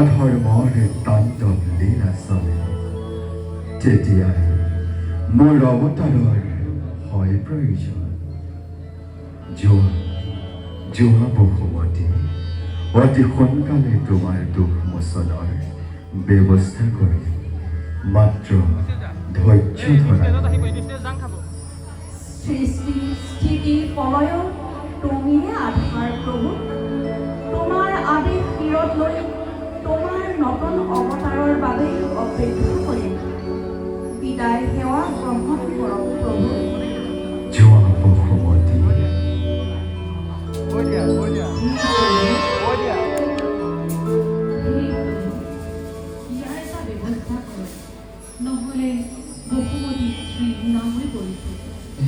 ধৰ্মৰ তাণ্ডৱ লীলা চলে তেতিয়াই মোৰ অৱতাৰৰ হয় প্ৰয়োজন যোৱা যোৱা বহুমতী অতি সোনকালে তোমাৰ দুখ মোচনৰ ব্যৱস্থা কৰি মাত্ৰ ধৈৰ্য ধৰা সৃষ্টি, স্থিতি প্ৰলয় তুমিয়ে আধাৰ প্ৰভু তোমাৰ আদেশ শিৰত লৈ তোমাৰ নতুন অৱতাৰৰ বাবে অপেক্ষা কৰিম বিদায় সেৱা গ্ৰহণ কৰক প্ৰভু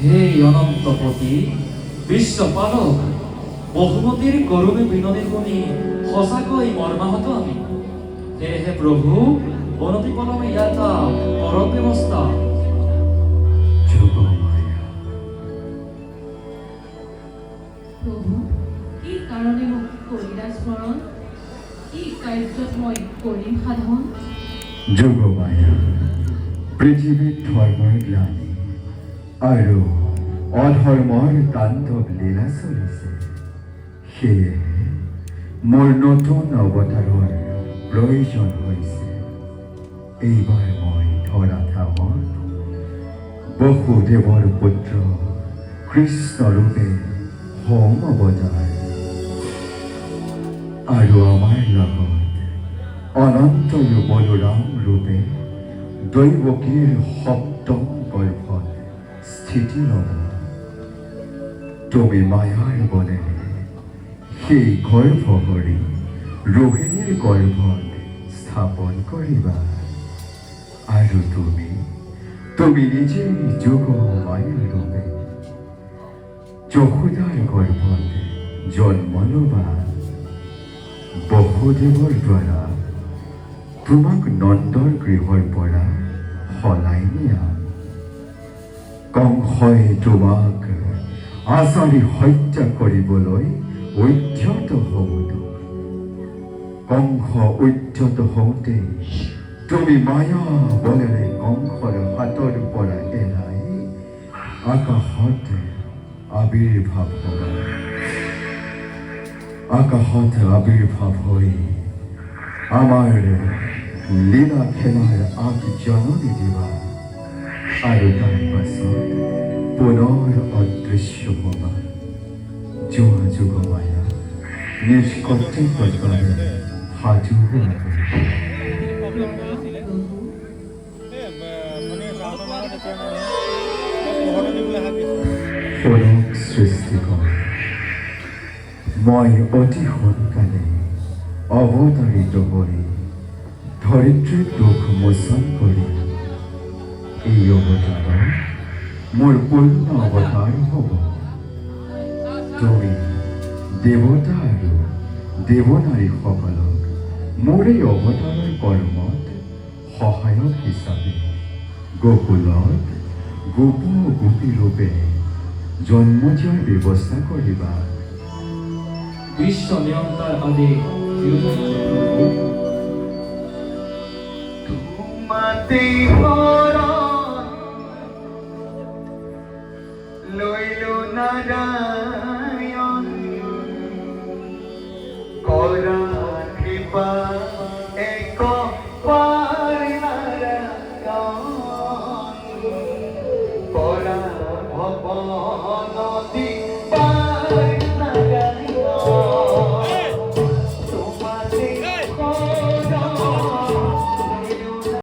হৈ অনন্তপতি বিশ্বপালক বহুমতীৰ কৰুণী বিননী শুনি সঁচাকৈ মৰ্মাহত আমি। সেয়েহে প্ৰভু অনতি পলমে ইয়াত কৰক ব্যৱস্থা। যোগমায়া প্ৰভু কি কাৰণে মোক কৰিলা স্মৰণ? কি কাৰ্যত মই কৰিম সাধন? যোগমায়া পৃথিৱীত ধৰ্মৰ গ্লানি আৰু অধৰ্মৰ তাণ্ডৱ লীলা চলিছে। সেয়েহে মোৰ নতুন অৱতাৰৰ প্ৰয়োজন হৈছে। এইবাৰ মই ধৰা ধামত বসুদেৱৰ পুত্ৰ কৃষ্ণৰূপে হোম অৱতাৰ। আৰু আমাৰ লগত অনন্ত বলোৰাম ৰূপে দৈৱকীৰ সপ্তম গৰ্ভত স্থিতি ল'ব। তুমি মায়াৰ বলেৰে গৰ্ভ হৰি ৰোহিণীৰ গৰ্ভত স্থাপন কৰিবা আৰু তুমি তুমি নিজেই যোগ মায়াৰ ৰূপে যশোদাৰ গৰ্ভত জন্ম ল'বা বসুদেৱৰ দ্বাৰা তোমাক নন্দৰ গৃহৰ পৰা সলাই নিয়া। কংসই তোমাক আচাৰি হত্যা কৰিবলৈ উদ্যত হওঁতো কংস উদ্যত হওঁতে তুমি মায়া বলেৰে কংসৰ হাতৰ পৰা এৰাই আকাশত আবিৰ্ভাৱ হ'বা আকাশত আবিৰ্ভাৱ হৈ আমাৰ লীলা খেলাৰ আগজননী দিবা। আৰু তাৰ পাছত পুনৰ অদৃশ্য হ'বা। যোৱা যুগমায়া নিজ কৰ্তব্যৰ বাবে সাজু হোৱা প্ৰভু পৰক সৃষ্টিকৰ মই অতি সোনকালে অৱতাৰিত হৈ ধৰিত্ৰীৰ দুখ মোচন কৰি এই অৱতাৰৰ মোৰ পূৰ্ণ অৱতাৰ হ'ব। তুমি আৰু দেৱনাৰীসকলক মোৰ এই অবতাৰৰ কৰ্মত সহায়ক হিচাপে গোকুলত গোপ গোপীৰূপে জন্ম দিয়াৰ ব্যৱস্থা কৰিবা বিশ্ব নিয়ন্তাৰ আদি। তোমাতেই